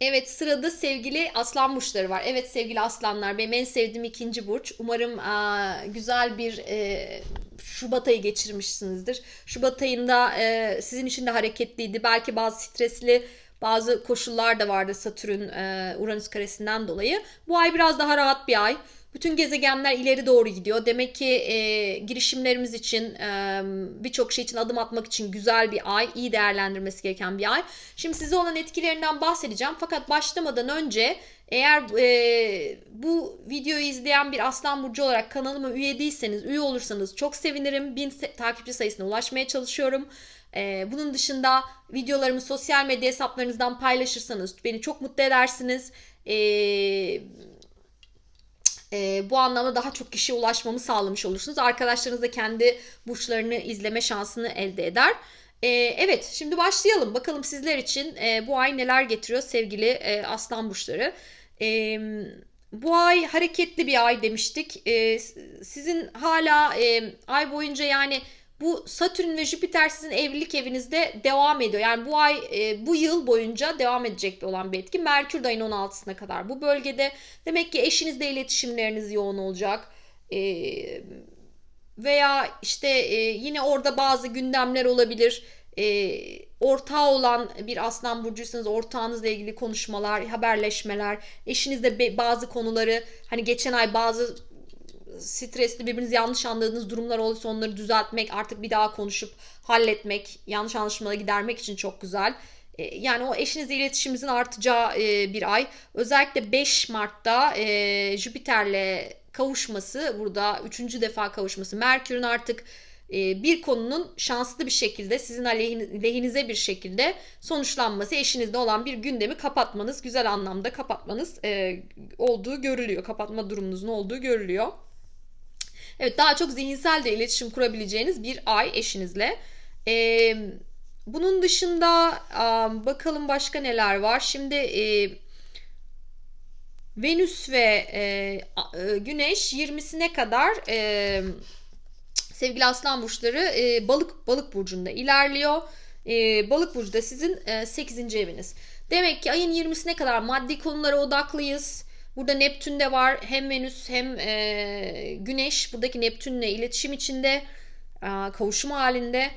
Evet sırada sevgili aslan burçları var. Evet sevgili aslanlar benim en sevdiğim ikinci burç. Umarım aa, güzel bir e, Şubat ayı geçirmişsinizdir. Şubat ayında e, sizin için de hareketliydi. Belki bazı stresli bazı koşullar da vardı Satürn e, Uranüs karesinden dolayı. Bu ay biraz daha rahat bir ay. Bütün gezegenler ileri doğru gidiyor. Demek ki e, girişimlerimiz için, e, birçok şey için adım atmak için güzel bir ay, iyi değerlendirmesi gereken bir ay. Şimdi size olan etkilerinden bahsedeceğim. Fakat başlamadan önce eğer e, bu videoyu izleyen bir Aslan Burcu olarak kanalıma üye değilseniz, üye olursanız çok sevinirim. Bin se- takipçi sayısına ulaşmaya çalışıyorum. E, bunun dışında videolarımı sosyal medya hesaplarınızdan paylaşırsanız beni çok mutlu edersiniz. Eee e, bu anlamda daha çok kişiye ulaşmamı sağlamış olursunuz. Arkadaşlarınız da kendi burçlarını izleme şansını elde eder. E, evet şimdi başlayalım. Bakalım sizler için e, bu ay neler getiriyor sevgili e, aslan burçları. E, bu ay hareketli bir ay demiştik. E, sizin hala e, ay boyunca yani bu Satürn ve Jüpiter sizin evlilik evinizde devam ediyor. Yani bu ay e, bu yıl boyunca devam edecek olan bir etki. Merkür de ayın 16'sına kadar bu bölgede. Demek ki eşinizle iletişimleriniz yoğun olacak. E, veya işte e, yine orada bazı gündemler olabilir. E, ortağı olan bir aslan burcuysanız ortağınızla ilgili konuşmalar, haberleşmeler, eşinizle bazı konuları hani geçen ay bazı stresli birbirinizi yanlış anladığınız durumlar olursa onları düzeltmek, artık bir daha konuşup halletmek, yanlış anlaşmaları gidermek için çok güzel. E, Yani o eşinizle iletişimimizin artacağı e, bir ay. Özellikle 5 Mart'ta e, Jüpiter'le kavuşması, burada üçüncü defa kavuşması, Merkür'ün artık e, bir konunun şanslı bir şekilde sizin lehinize bir şekilde sonuçlanması, eşinizde olan bir gündemi kapatmanız, güzel anlamda kapatmanız olduğu görülüyor. Kapatma durumunuzun olduğu görülüyor. Evet daha çok zihinsel de iletişim kurabileceğiniz bir ay eşinizle. Ee, bunun dışında bakalım başka neler var. Şimdi e, Venüs ve e, Güneş 20'sine kadar e, sevgili Aslan burçları e, balık balık burcunda ilerliyor. E, balık burcu da sizin e, 8. eviniz. Demek ki ayın 20'sine kadar maddi konulara odaklıyız. Burada Neptün de var. Hem Venüs hem e, Güneş buradaki Neptün'le iletişim içinde e, kavuşum halinde.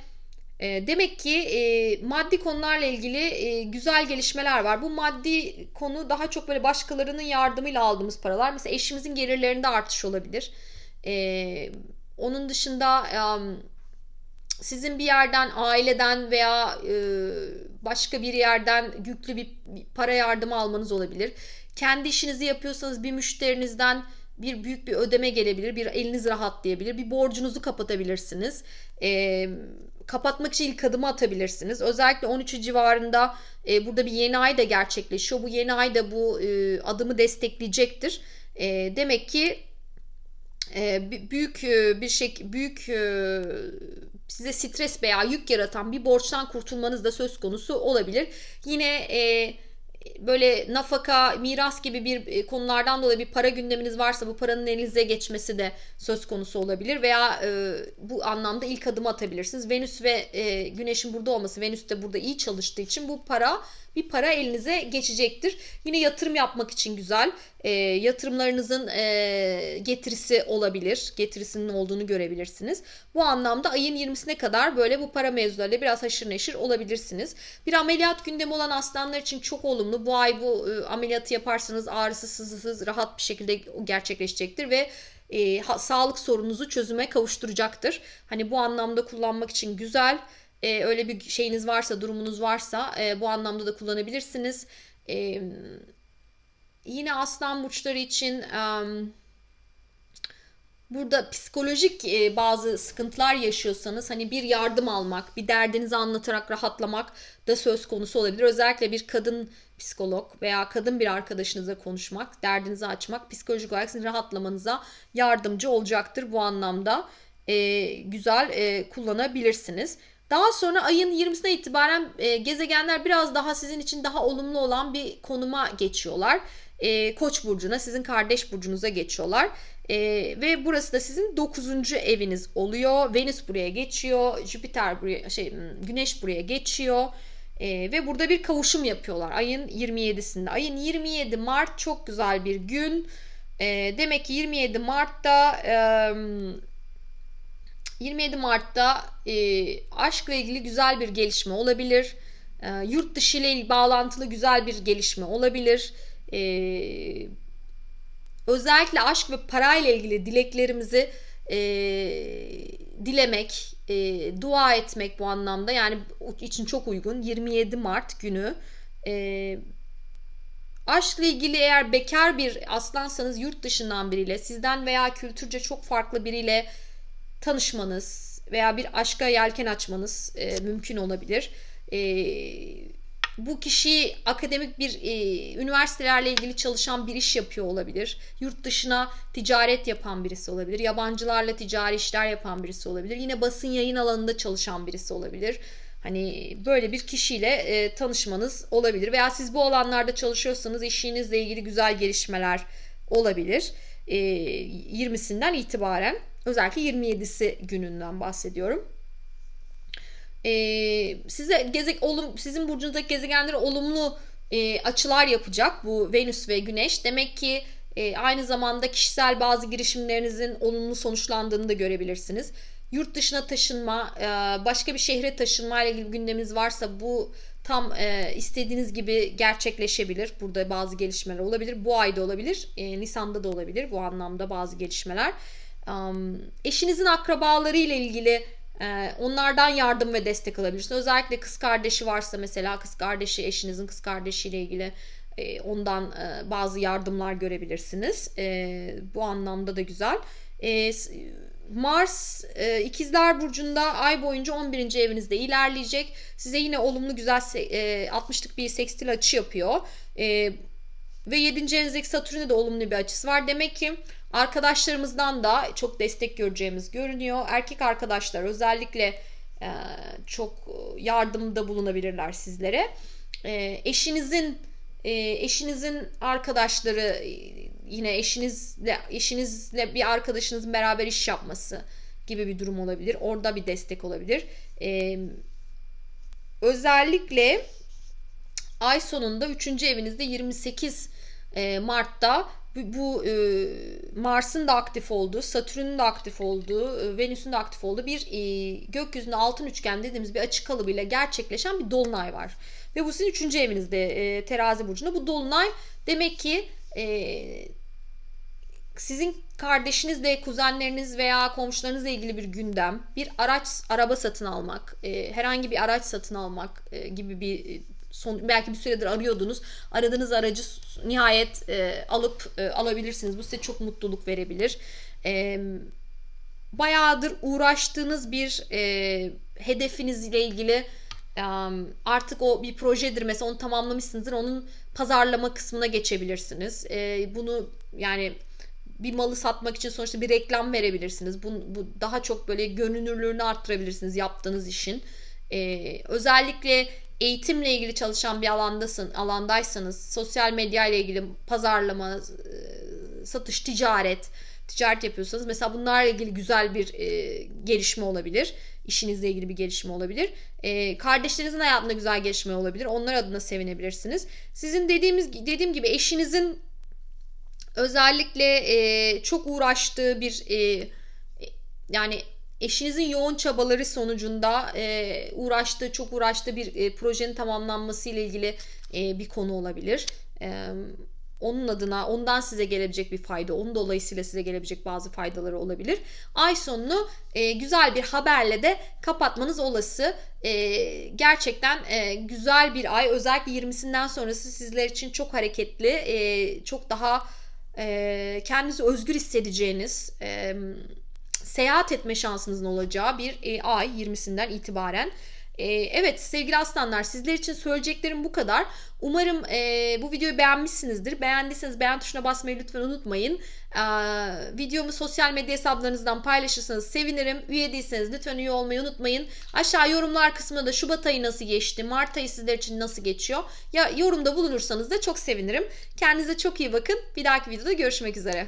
E, demek ki e, maddi konularla ilgili e, güzel gelişmeler var. Bu maddi konu daha çok böyle başkalarının yardımıyla aldığımız paralar. Mesela eşimizin gelirlerinde artış olabilir. E, onun dışında e, sizin bir yerden, aileden veya e, başka bir yerden yüklü bir para yardımı almanız olabilir. Kendi işinizi yapıyorsanız bir müşterinizden bir büyük bir ödeme gelebilir, bir eliniz rahatlayabilir, bir borcunuzu kapatabilirsiniz. E, kapatmak için ilk adımı atabilirsiniz. Özellikle 13 civarında e, burada bir yeni ay da gerçekleşiyor. Bu yeni ay da bu e, adımı destekleyecektir. E, demek ki e, büyük e, bir şey büyük e, size stres veya yük yaratan bir borçtan kurtulmanız da söz konusu olabilir. Yine e, böyle nafaka, miras gibi bir e, konulardan dolayı bir para gündeminiz varsa bu paranın elinize geçmesi de söz konusu olabilir veya e, bu anlamda ilk adım atabilirsiniz. Venüs ve e, Güneş'in burada olması, Venüs de burada iyi çalıştığı için bu para bir para elinize geçecektir. Yine yatırım yapmak için güzel. E, yatırımlarınızın e, getirisi olabilir. Getirisinin olduğunu görebilirsiniz. Bu anlamda ayın 20'sine kadar böyle bu para mevzularıyla biraz haşır neşir olabilirsiniz. Bir ameliyat gündemi olan aslanlar için çok olumlu. Bu ay bu e, ameliyatı yaparsanız ağrısız, sızısız, rahat bir şekilde gerçekleşecektir ve e, ha- sağlık sorununuzu çözüme kavuşturacaktır. Hani bu anlamda kullanmak için güzel. E, öyle bir şeyiniz varsa, durumunuz varsa e, bu anlamda da kullanabilirsiniz. E, yine aslan burçları için em, burada psikolojik e, bazı sıkıntılar yaşıyorsanız hani bir yardım almak, bir derdinizi anlatarak rahatlamak da söz konusu olabilir. Özellikle bir kadın psikolog veya kadın bir arkadaşınıza konuşmak, derdinizi açmak psikolojik olarak sizin rahatlamanıza yardımcı olacaktır bu anlamda. E, güzel e, kullanabilirsiniz. Daha sonra ayın 20'sine itibaren e, gezegenler biraz daha sizin için daha olumlu olan bir konuma geçiyorlar. E, Koç burcuna, sizin kardeş burcunuza geçiyorlar. E, ve burası da sizin 9. eviniz oluyor. Venüs buraya geçiyor, Jüpiter buraya şey hmm, Güneş buraya geçiyor. E, ve burada bir kavuşum yapıyorlar ayın 27'sinde. Ayın 27 Mart çok güzel bir gün. E, demek ki 27 Mart'ta e, 27 Mart'ta e, aşkla ilgili güzel bir gelişme olabilir. E, yurt dışı ile bağlantılı güzel bir gelişme olabilir. E, özellikle aşk ve parayla ilgili dileklerimizi e, dilemek, e, dua etmek bu anlamda yani için çok uygun. 27 Mart günü. E, aşkla ilgili eğer bekar bir aslansanız yurt dışından biriyle, sizden veya kültürce çok farklı biriyle tanışmanız veya bir aşka yelken açmanız e, mümkün olabilir. E, bu kişi akademik bir e, üniversitelerle ilgili çalışan bir iş yapıyor olabilir. Yurt dışına ticaret yapan birisi olabilir. Yabancılarla ticari işler yapan birisi olabilir. Yine basın yayın alanında çalışan birisi olabilir. Hani böyle bir kişiyle e, tanışmanız olabilir veya siz bu alanlarda çalışıyorsanız işinizle ilgili güzel gelişmeler olabilir. E, 20'sinden itibaren özellikle 27'si gününden bahsediyorum. E, size gezeg olum sizin burcunuzdaki gezegenler olumlu e, açılar yapacak bu Venüs ve Güneş. Demek ki e, aynı zamanda kişisel bazı girişimlerinizin olumlu sonuçlandığını da görebilirsiniz. Yurt dışına taşınma, e, başka bir şehre taşınma ile ilgili gündeminiz varsa bu tam e, istediğiniz gibi gerçekleşebilir. Burada bazı gelişmeler olabilir. Bu ayda olabilir, e, Nisan'da da olabilir bu anlamda bazı gelişmeler. Um, eşinizin akrabaları ile ilgili e, onlardan yardım ve destek alabilirsiniz. Özellikle kız kardeşi varsa mesela kız kardeşi eşinizin kız kardeşiyle ilgili e, ondan e, bazı yardımlar görebilirsiniz. E, bu anlamda da güzel. E, Mars e, ikizler burcunda ay boyunca 11. evinizde ilerleyecek. Size yine olumlu güzel e, 60'lık bir sekstil açı yapıyor. E, ve 7. evinizdeki Satürn'e de olumlu bir açısı var. Demek ki arkadaşlarımızdan da çok destek göreceğimiz görünüyor. Erkek arkadaşlar özellikle e, çok yardımda bulunabilirler sizlere. E, eşinizin e, eşinizin arkadaşları yine eşinizle eşinizle bir arkadaşınızın beraber iş yapması gibi bir durum olabilir. Orada bir destek olabilir. Özellikle ay sonunda 3. evinizde 28 e, Mart'ta bu, e, Mars'ın da aktif olduğu, Satürn'ün de aktif olduğu, e, Venüs'ün de aktif olduğu bir e, gökyüzünde altın üçgen dediğimiz bir açık kalıbıyla gerçekleşen bir dolunay var. Ve bu sizin 3. evinizde e, terazi burcunda. Bu dolunay demek ki e, sizin kardeşinizle, kuzenleriniz veya komşularınızla ilgili bir gündem, bir araç, araba satın almak, e, herhangi bir araç satın almak e, gibi bir son belki bir süredir arıyordunuz. Aradığınız aracı nihayet e, alıp e, alabilirsiniz. Bu size çok mutluluk verebilir. E, bayağıdır uğraştığınız bir e, hedefinizle ilgili e, artık o bir projedir mesela onu tamamlamışsınızdır. Onun pazarlama kısmına geçebilirsiniz. E, bunu yani bir malı satmak için sonuçta bir reklam verebilirsiniz. Bu, bu daha çok böyle görünürlüğünü arttırabilirsiniz yaptığınız işin. Ee, özellikle eğitimle ilgili çalışan bir alandasın, alandaysanız sosyal medya ile ilgili pazarlama, e, satış, ticaret, ticaret yapıyorsanız mesela bunlarla ilgili güzel bir e, gelişme olabilir. İşinizle ilgili bir gelişme olabilir. E, kardeşlerinizin hayatında güzel gelişme olabilir. Onlar adına sevinebilirsiniz. Sizin dediğimiz dediğim gibi eşinizin özellikle e, çok uğraştığı bir e, yani eşinizin yoğun çabaları sonucunda e, uğraştığı, çok uğraştığı bir e, projenin tamamlanması ile ilgili e, bir konu olabilir. E, onun adına ondan size gelebilecek bir fayda, onun dolayısıyla size gelebilecek bazı faydaları olabilir. Ay sonunu e, güzel bir haberle de kapatmanız olası. E, gerçekten e, güzel bir ay. Özellikle 20'sinden sonrası sizler için çok hareketli, e, çok daha e, kendinizi özgür hissedeceğiniz, e, seyahat etme şansınızın olacağı bir e, ay 20'sinden itibaren. E, evet sevgili aslanlar sizler için söyleyeceklerim bu kadar. Umarım e, bu videoyu beğenmişsinizdir. Beğendiyseniz beğen tuşuna basmayı lütfen unutmayın. E, videomu sosyal medya hesaplarınızdan paylaşırsanız sevinirim. Üye değilseniz lütfen üye olmayı unutmayın. Aşağı yorumlar kısmında da Şubat ayı nasıl geçti, Mart ayı sizler için nasıl geçiyor? Ya yorumda bulunursanız da çok sevinirim. Kendinize çok iyi bakın. Bir dahaki videoda görüşmek üzere.